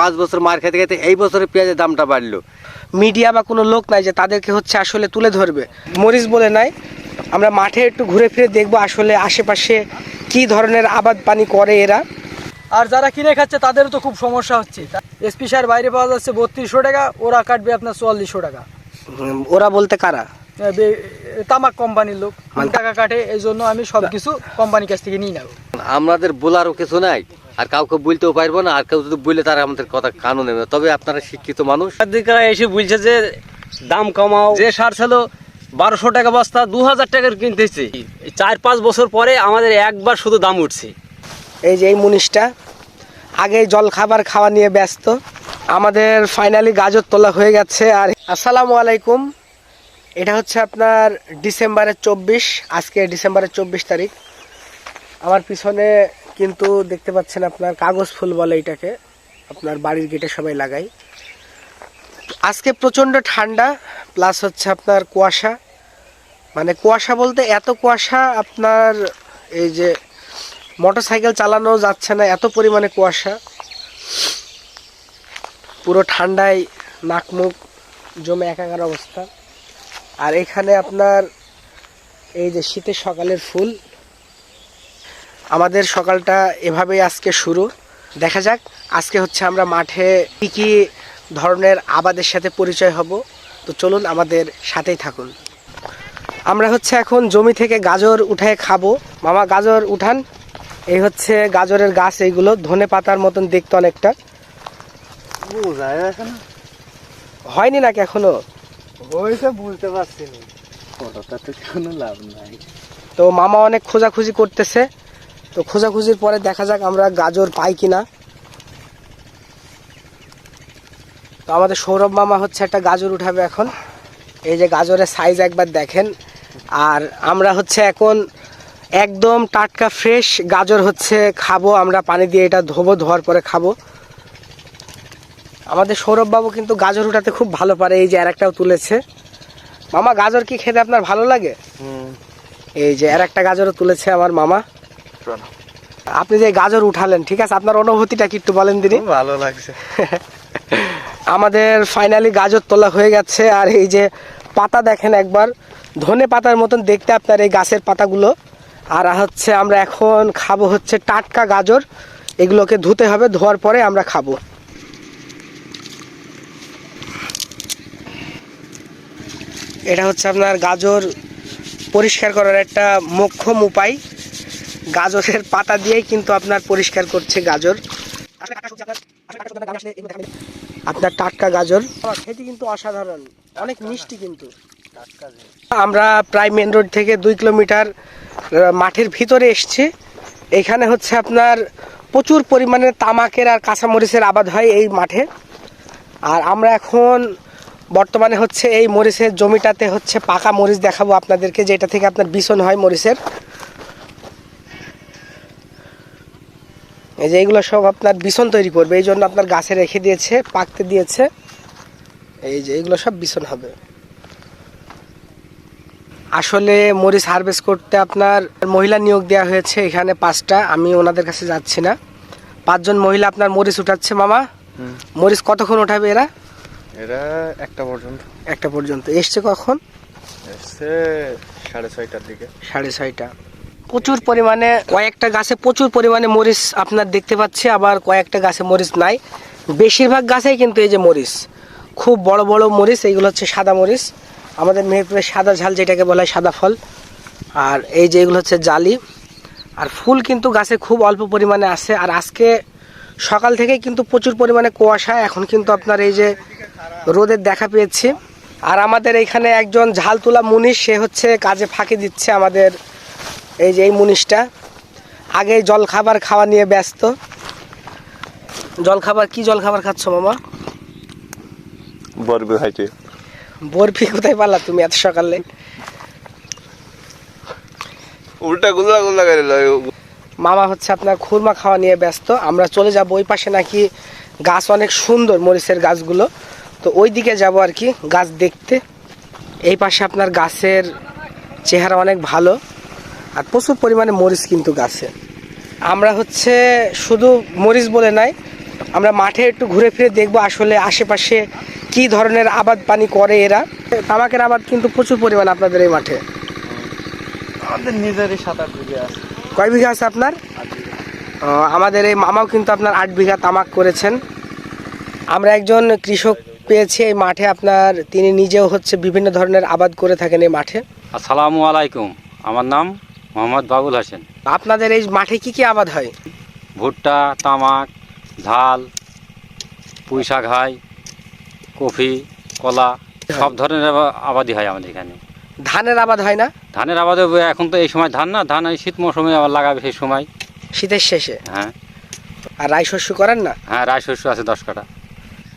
পাঁচ বছর মার খেতে খেতে এই বছরে পেঁয়াজের দামটা বাড়লো। মিডিয়া বা কোনো লোক নাই যে তাদেরকে হচ্ছে আসলে তুলে ধরবে। মরিচ বলে নাই। আমরা মাঠে একটু ঘুরে ফিরে দেখব আসলে আশেপাশে কি ধরনের আবাদ পানি করে এরা। আর যারা কিনে খাচ্ছে তাদেরও তো খুব সমস্যা হচ্ছে। এসপি সার বাইরে পাওয়া যাচ্ছে বত্রিশশো টাকা ওরা কাটবে আপনার চুয়াল্লিশশো টাকা। ওরা বলতে কারা? তামাক কোম্পানির লোক। মানে- টাকা কাটে এই জন্য আমি সব কিছু কোম্পানির কাছ থেকে নিয়ে নেব। আমাদের বোলারও কিছু নাই। আর কাউকে বলতেও পারব না আর কেউ যদি বলে তারা আমাদের কথা কানও নেবে তবে আপনারা শিক্ষিত মানুষ। এসে বলছে যে দাম কমাও। যে সার ছিল বারোশো টাকা বস্তা দু হাজার টাকার কিনতেছে। এই চার পাঁচ বছর পরে আমাদের একবার শুধু দাম উঠছে। এই যে এই মুনিশটা আগে জল খাবার খাওয়া নিয়ে ব্যস্ত। আমাদের ফাইনালি গাজর তোলা হয়ে গেছে। আর আসসালামু আলাইকুম। এটা হচ্ছে আপনার ডিসেম্বরের চব্বিশ আজকে ডিসেম্বরের চব্বিশ তারিখ। আমার পিছনে কিন্তু দেখতে পাচ্ছেন আপনার কাগজ ফুল বলে এটাকে। আপনার বাড়ির গেটে সবাই লাগাই। আজকে প্রচণ্ড ঠান্ডা প্লাস হচ্ছে আপনার কুয়াশা। মানে কুয়াশা বলতে এত কুয়াশা আপনার এই যে মোটর সাইকেল চালানো যাচ্ছে না, এত পরিমাণে কুয়াশা। পুরো ঠান্ডায় নাক মুখ জমে একাকার অবস্থা। আর এখানে আপনার এই যে শীতের সকালের ফুল আমাদের সকালটা এভাবেই আজকে শুরু। দেখা যাক আজকে হচ্ছে আমরা মাঠে কী কী ধরনের আবাদের সাথে পরিচয় হব। তো চলুন আমাদের সাথেই থাকুন। আমরা হচ্ছে এখন জমি থেকে গাজর উঠায় খাব। মামা গাজর উঠান। এই হচ্ছে গাজরের গাছ এইগুলো ধনে পাতার মতন দেখতে অনেকটা। হয়নি নাকি এখনও? বুঝতে পারছি না। কোনো লাভ নাই। তো মামা অনেক খোঁজাখুঁজি করতেছে। তো খোঁজাখুঁজির পরে দেখা যাক আমরা গাজর পাই কিনা। তো আমাদের সৌরভ মামা হচ্ছে একটা গাজর উঠাবে এখন। এই যে গাজরের সাইজ একবার দেখেন। আর আমরা হচ্ছে এখন একদম টাটকা ফ্রেশ গাজর হচ্ছে খাব। আমরা পানি দিয়ে এটা ধোবো ধোয়ার পরে খাব। আমাদের সৌরভ বাবু কিন্তু গাজর উঠাতে খুব ভালো পারে। এই যে আর একটাও তুলেছে। মামা গাজর কি খেতে আপনার ভালো লাগে? এই যে আর একটা গাজরও তুলেছে আমার মামা। আপনি যে গাজর উঠালেন ঠিক আছে? আপনার অনুভূতিটা কি একটু বলেন দিদি? ভালো লাগছে। আমাদের ফাইনালি গাজর তোলা হয়ে গেছে আর এই যে পাতা দেখেন একবার ধনে পাতার মতন দেখতে আপনার এই গাছের পাতাগুলো। আর হচ্ছে আমরা এখন খাব হচ্ছে টাটকা গাজর এগুলোকে ধুতে হবে ধোয়ার পরে আমরা খাব। এটা হচ্ছে আপনার গাজর পরিষ্কার করার একটা মোক্ষম উপায়। গাজরের পাতা দিয়েই কিন্তু আপনার পরিষ্কার করছে গাজর। আপনার টাটকা গাজর। খেতে কিন্তু অসাধারণ, অনেক মিষ্টি কিন্তু। আমরা প্রায় মেন রোড থেকে দুই কিলোমিটার মাঠের ভিতরে এসছি। এখানে হচ্ছে আপনার প্রচুর পরিমাণে তামাকের আর কাঁচামরিচের আবাদ হয় এই মাঠে। আর আমরা এখন বর্তমানে হচ্ছে এই মরিচের জমিটাতে হচ্ছে পাকা মরিচ দেখাবো আপনাদেরকে, যেটা থেকে আপনার বিছন হয় মরিচের। এই যে এইগুলো সব আপনার বিছন তৈরি করবে এই জন্য আপনার গাছে রেখে দিয়েছে পাকতে দিয়েছে। এই যে এগুলো সব বিছন হবে। আসলে মরিচ হারভেস্ট করতে আপনার মহিলা নিয়োগ দেওয়া হয়েছে এখানে পাঁচটা আমি ওনাদের কাছে যাচ্ছি না। পাঁচজন মহিলা আপনার মরিচ উঠাচ্ছে মামা। মরিচ কতক্ষণ ওঠাবে এরা? এরা একটা পর্যন্ত। একটা পর্যন্ত। এসছে কখন? এসছে সাড়ে ছয়টার দিকে। সাড়ে ছয়টা। প্রচুর পরিমাণে, কয়েকটা গাছে প্রচুর পরিমাণে মরিচ আপনার দেখতে পাচ্ছি, আবার কয়েকটা গাছে মরিচ নাই। বেশিরভাগ গাছেই কিন্তু এই যে মরিচ, খুব বড় বড় মরিচ, এইগুলো হচ্ছে সাদা মরিচ। আমাদের মেহেরপুরের সাদা ঝাল যেটাকে বলা হয় সাদা ফল, আর এই যে এগুলো হচ্ছে জালি। আর ফুল কিন্তু গাছে খুব অল্প পরিমাণে আছে, আর আজকে সকাল থেকে কিন্তু প্রচুর পরিমাণে কুয়াশা, এখন কিন্তু আপনার এই যে রোদের দেখা পেয়েছি। আর আমাদের এখানে একজন ঝাল তোলা মুনিশ, সে হচ্ছে কাজে ফাঁকি দিচ্ছে আমাদের এই যে এই মুনিশটা। আগে জল খাবার খাওয়া নিয়ে ব্যস্ত। জল খাবার কি জল খাবার খাচ্ছ মামা? বরবি খাইতে। বরফি কোথায় পালা তুমি এত সকালে? উল্টা গুল্লা গুল্লা করে মামা হচ্ছে আপনার খুরমা খাওয়া নিয়ে ব্যস্ত। আমরা চলে যাব ওই পাশে নাকি গাছ অনেক সুন্দর মরিচের গাছগুলো। তো ওই দিকে যাব আর কি গাছ দেখতে। এই পাশে আপনার গাছের চেহারা অনেক ভালো। আর প্রচুর পরিমাণে মরিচ কিন্তু গাছে। আমরা হচ্ছে শুধু মরিচ বলে নাই আমরা মাঠে একটু ঘুরে ফিরে দেখব আসলে আশেপাশে কি ধরনের আবাদ পানি করে এরা। তামাকের আবাদ কিন্তু প্রচুর পরিমাণ আপনাদের এই মাঠে। আমাদের নিজেরই সাত আট বিঘে আছে। কয় বিঘা আছে আপনার? আমাদের এই মামাও কিন্তু আপনার আট বিঘা তামাক করেছেন। আমরা একজন কৃষক পেয়েছি এই মাঠে আপনার তিনি নিজেও হচ্ছে বিভিন্ন ধরনের আবাদ করে থাকেন এই মাঠে। আসসালামু আলাইকুম আমার নাম মোহাম্মদ বাবুল হোসেন। আপনাদের এই মাঠে কি কি আবাদ হয়? ভুট্টা তামাক ঝাল পুঁই শাক হয় কফি কলা সব ধরনের আবা- আবাদি হয় আমাদের এখানে। ধানের আবাদ হয় না? ধানের আবাদে এখন তো এই সময় ধান না ধান ওই শীত মৌসুমে আবার লাগাবে সেই সময়। শীতের শেষে? হ্যাঁ। আর রাই শস্য করেন না? হ্যাঁ রায় শস্য আছে দশ কাটা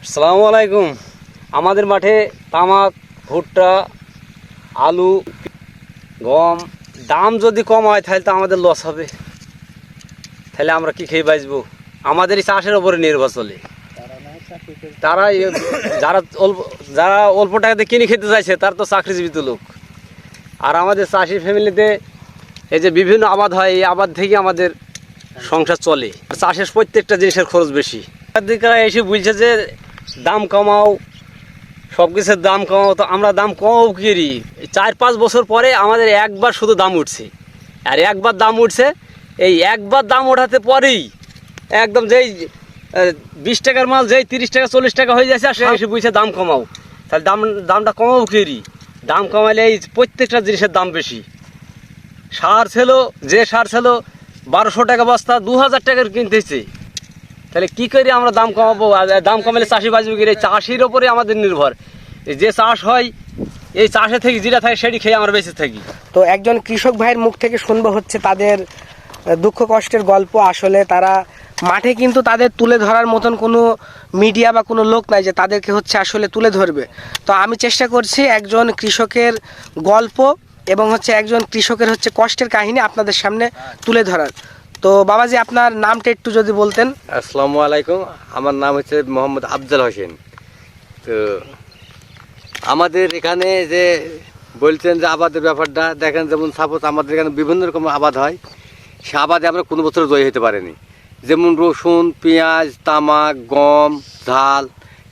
সালামু আলাইকুম। আমাদের মাঠে তামাক ভুট্টা আলু গম দাম যদি কম হয়, তাহলে তো আমাদের লস হবে। তাহলে আমরা কি খেয়ে বাঁচবো? আমাদের এই চাষের ওপরে নির্ভর চলে তারা যারা অল্প যারা অল্প টাকাতে কিনে খেতে চাইছে, তার তো চাকরিজীবিত লোক। আর আমাদের চাষি ফ্যামিলিতে এই যে বিভিন্ন আবাদ হয়, এই আবাদ থেকে আমাদের সংসার চলে। চাষের প্রত্যেকটা জিনিসের খরচ বেশি। এসে বুঝছে যে দাম কমাও সব কিছুর দাম কমাও তো আমরা দাম কমাও কিরি। চার পাঁচ বছর পরে আমাদের একবার শুধু দাম উঠছে। আর একবার দাম উঠছে এই একবার দাম ওঠাতে পরেই একদম যেই বিশ টাকার মাল যেই তিরিশ টাকা চল্লিশ টাকা হয়ে যাচ্ছে আর সে এসে বুঝছে দাম কমাও। তাহলে দাম দামটা কমাও কিরি। দাম কমালে এই প্রত্যেকটা জিনিসের দাম বেশি। সার ছিল যে সার ছিল বারোশো টাকা বস্তা দু হাজার টাকার কিনতেছে। তাহলে কি করে আমরা দাম কমাবো? দাম কমালে চাষি বাঁচবে কি চাষির ওপরে আমাদের নির্ভর। যে চাষ হয়, এই চাষে থেকে যেটা থাকে সেটি খেয়ে আমরা বেঁচে থাকি। তো একজন কৃষক ভাইয়ের মুখ থেকে শুনব হচ্ছে তাদের দুঃখ কষ্টের গল্প। আসলে তারা মাঠে কিন্তু তাদের তুলে ধরার মতন কোনো মিডিয়া বা কোনো লোক নাই যে তাদেরকে হচ্ছে আসলে তুলে ধরবে। তো আমি চেষ্টা করছি একজন কৃষকের গল্প এবং হচ্ছে একজন কৃষকের হচ্ছে কষ্টের কাহিনী আপনাদের সামনে তুলে ধরার। তো বাবাজি, আপনার নামটা একটু যদি বলতেন। আসসালামু আলাইকুম, আমার নাম হচ্ছে মোহাম্মদ আফজাল হোসেন। তো আমাদের এখানে যে বলছেন যে আবাদের ব্যাপারটা, দেখেন যেমন সাপোজ আমাদের এখানে বিভিন্ন রকম আবাদ হয়, সে আবাদে আমরা কোনো বছর জয় হতে পারিনি। যেমন রসুন, পেঁয়াজ, তামাক, গম, ঝাল,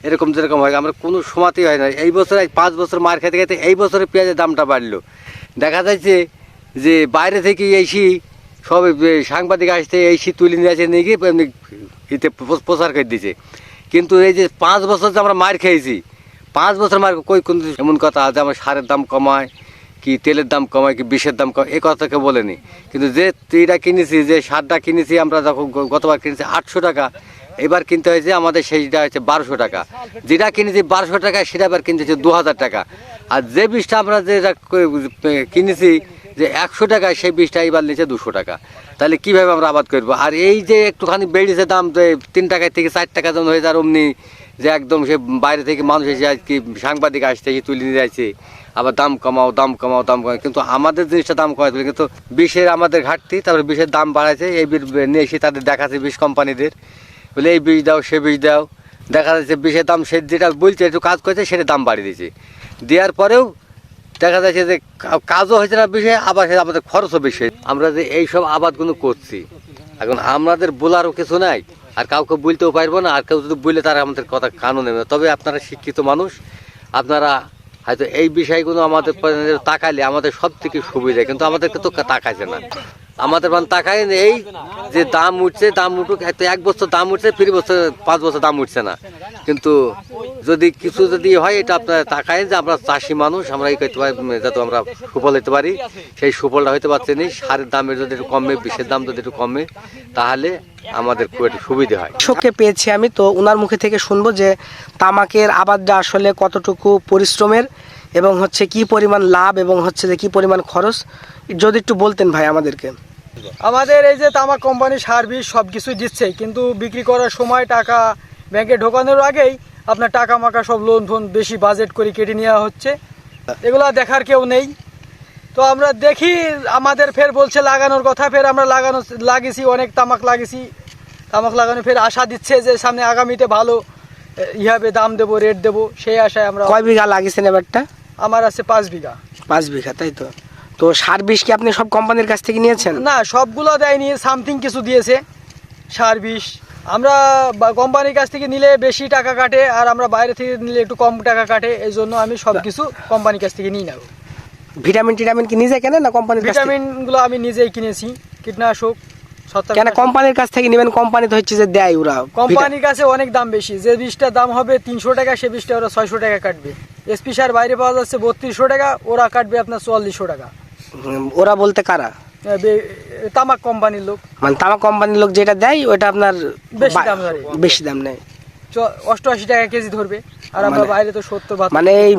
এরকম যেরকম হয়, আমরা কোনো সময়তেই হয় না। এই বছর পাঁচ বছর মার খেতে খেতে এই বছরে পেঁয়াজের দামটা বাড়লো। দেখা যাচ্ছে যে বাইরে থেকে এসি সব সাংবাদিক আসতে এই শীত তুলে নিয়ে আসে নিয়ে গিয়ে এমনি ইতে প্রচার করে দিয়েছে কিন্তু এই যে পাঁচ বছর যে আমরা মার খেয়েছি, পাঁচ বছর মার কই কোন এমন কথা যে আমার সারের দাম কমায়, কি তেলের দাম কমায়, কি বিষের দাম কমায় এই কথা কেউ বলেনি। কিন্তু যে তীরা কিনেছি, যে সারটা কিনেছি, আমরা যখন গতবার কিনেছি আটশো টাকা, এবার কিনতে হয়েছে আমাদের সেইটা হচ্ছে বারোশো টাকা। যেটা কিনেছি বারোশো টাকা সেটা এবার কিনতে হচ্ছে দু হাজার টাকা। আর যে বীজটা আমরা যেটা কিনেছি যে একশো টাকায় সেই বীজটা এবার নিচে দুশো টাকা। তাহলে কীভাবে আমরা আবাদ করব? আর এই যে একটুখানি বেড়েছে দাম, যে তিন টাকায় থেকে চার টাকা যেমন হয়ে যায় অমনি যে একদম সে বাইরে থেকে মানুষ এসে আজ কি সাংবাদিক আসছে, এসে তুলে নিয়ে যাচ্ছে, আবার দাম কমাও দাম কমাও দাম কমাও। কিন্তু আমাদের জিনিসটা দাম কমাতে কিন্তু বিষের আমাদের ঘাটতি, তারপরে বিষের দাম বাড়াচ্ছে এই বীজ নিয়ে এসে তাদের দেখাচ্ছে বিষ কোম্পানিদের। বলে এই বীজ দাও, সে বীজ দাও। দেখা যাচ্ছে বিষের দাম সে যেটা বলছে, একটু কাজ করেছে সেটা দাম বাড়িয়ে দিয়েছে। দেওয়ার পরেও দেখা যাচ্ছে যে কাজও হয়েছে না বেশি আবার আমাদের খরচও বেশি। আমরা যে এইসব আবাদগুলো করছি, এখন আমাদের বলারও কিছু নাই, আর কাউকে বলতেও পারব না, আর কেউ যদি বললে তারা আমাদের কথা কানও নেবে তবে আপনারা শিক্ষিত মানুষ, আপনারা হয়তো এই বিষয়গুলো আমাদের তাকালে আমাদের সব থেকে সুবিধা, কিন্তু আমাদেরকে তো তাকাইছে না। আমাদের মানে তাকায় এই যে দাম উঠছে, দাম উঠুক, এত এক বছর দাম উঠছে, ফিরি বছর, পাঁচ বছর দাম উঠছে না। কিন্তু যদি কিছু যদি হয়, এটা আপনারা তাকায় যে আমরা চাষি মানুষ, আমরা এই করতে পারি যাতে আমরা সুফল হতে পারি। সেই সুফলটা হইতে পারছে না, সারের দামের যদি একটু কমে, বিষের দাম যদি একটু কমে, তাহলে আমাদের খুব একটু সুবিধে হয়। কৃষককে পেয়েছি আমি, তো ওনার মুখে থেকে শুনব যে তামাকের আবাদটা আসলে কতটুকু পরিশ্রমের এবং হচ্ছে কি পরিমাণ লাভ এবং হচ্ছে যে কি পরিমাণ খরচ, যদি একটু বলতেন ভাই আমাদেরকে। আমাদের এই যে তামাক কোম্পানি সার্ভিস সব কিছুই দিচ্ছে কিন্তু বিক্রি করার সময় টাকা ব্যাংকে ঢোকানোর আগেই আপনার টাকা মাকা সব লোন ফোন বেশি বাজেট করে কেটে নেওয়া হচ্ছে। এগুলো দেখার কেউ নেই। তো আমরা দেখি আমাদের ফের বলছে লাগানোর কথা ফের আমরা লাগানো লাগিয়েছি অনেক তামাক লাগিয়েছি। তামাক লাগানো ফের আশা দিচ্ছে যে সামনে আগামীতে ভালো ইহাবে দাম দেবো রেট দেবো সেই আশায় আমরা কয় বিঘা লাগিয়েছেন এবারটা? আমার আছে পাঁচ বিঘা। পাঁচ বিঘা তাই তো? তো সার বিষ কি আপনি সব কোম্পানির কাছ থেকে নিয়েছেন? না সবগুলো দেয়নি সামথিং কিছু দিয়েছে সার বিষ। আমরা কোম্পানির কাছ থেকে নিলে বেশি টাকা কাটে আর আমরা বাইরে থেকে নিলে একটু কম টাকা কাটে এই জন্য আমি সব কিছু কোম্পানির কাছ থেকে নিই না ভিটামিন টিটামিন কি নিজে কেনেন না কোম্পানির ভিটামিনগুলো আমি নিজেই কিনেছি কীটনাশক কেন কোম্পানির কাছ থেকে নেবেন? কোম্পানি তো হচ্ছে যে দেয় ওরা কোম্পানির কাছে অনেক দাম বেশি যে বীজটার দাম হবে তিনশো টাকা সে বিষটা ওরা ছয়শো টাকা কাটবে। এসপি সার বাইরে পাওয়া যাচ্ছে বত্রিশশো টাকা ওরা কাটবে আপনার চুয়াল্লিশশো টাকা। ওরা বলতে কারা? তামাক কোম্পানির লোক। মানে তামা কোম্পানির লোক যেটা দেয় ওটা আপনার বেশি দাম বেশি দাম নেয়। অষ্টআশি টাকা কেজি ধরবে। আর আমরা মানে- বাইরে তো সত্তর মানে এই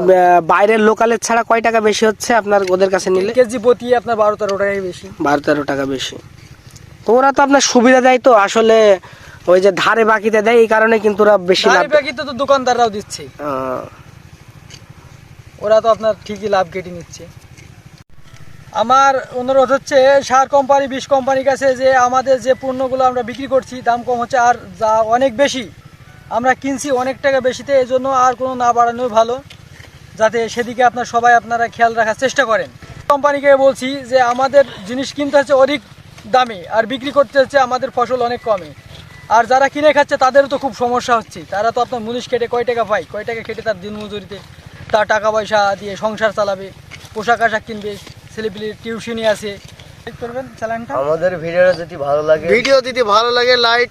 বাইরের লোকালের ছাড়া কয় টাকা বেশি হচ্ছে আপনার ওদের কাছে নিলে? কেজি প্রতি আপনার বারো তেরো টাকাই বেশি। বারো তেরো টাকা বেশি। তো ওরা তো আপনার সুবিধা দেয় তো আসলে ওই যে ধারে বাকিতে দেয় এই কারণে কিন্তু ওরা বেশি লাভ দাঁড়ি পাখিতে তো দোকানদাররাও দিচ্ছে। ওরা তো আপনার ঠিকই লাভ কেটে নিচ্ছে। আমার অনুরোধ হচ্ছে, সার কোম্পানি, বিষ কোম্পানির কাছে যে আমাদের যে পণ্যগুলো আমরা বিক্রি করছি, দাম কম হচ্ছে আর যা অনেক বেশি, আমরা কিনছি অনেক টাকা বেশিতে এই জন্য আর কোনো না বাড়ানোই ভালো। যাতে সেদিকে আপনার সবাই আপনারা খেয়াল রাখার চেষ্টা করেন। কোম্পানিকে বলছি যে আমাদের জিনিস কিনতে হচ্ছে অধিক দামে আর বিক্রি করতে হচ্ছে আমাদের ফসল অনেক কমে। আর যারা কিনে খাচ্ছে তাদেরও তো খুব সমস্যা হচ্ছে। তারা তো আপনার মুনিশ কেটে কয় টাকা পায়, কয় টাকা কেটে তার দিন মজুরিতে তার টাকা পয়সা দিয়ে সংসার চালাবে, পোশাক আশাক কিনবে ছেলেপিলির টিউশনি আছে। করবেন চালানটা আমাদের ভিডিওটা যদি ভালো লাগে ভিডিও যদি ভালো লাগে লাইক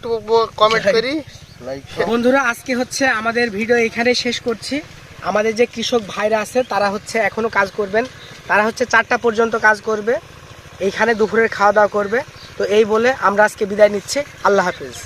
কমেন্ট করি। বন্ধুরা আজকে হচ্ছে আমাদের ভিডিও এখানে শেষ করছি। আমাদের যে কৃষক ভাইরা আছে তারা হচ্ছে এখনও কাজ করবেন। তারা হচ্ছে চারটা পর্যন্ত কাজ করবে। এইখানে দুপুরের খাওয়া দাওয়া করবে। তো এই বলে আমরা আজকে বিদায় নিচ্ছি। আল্লাহ হাফিজ।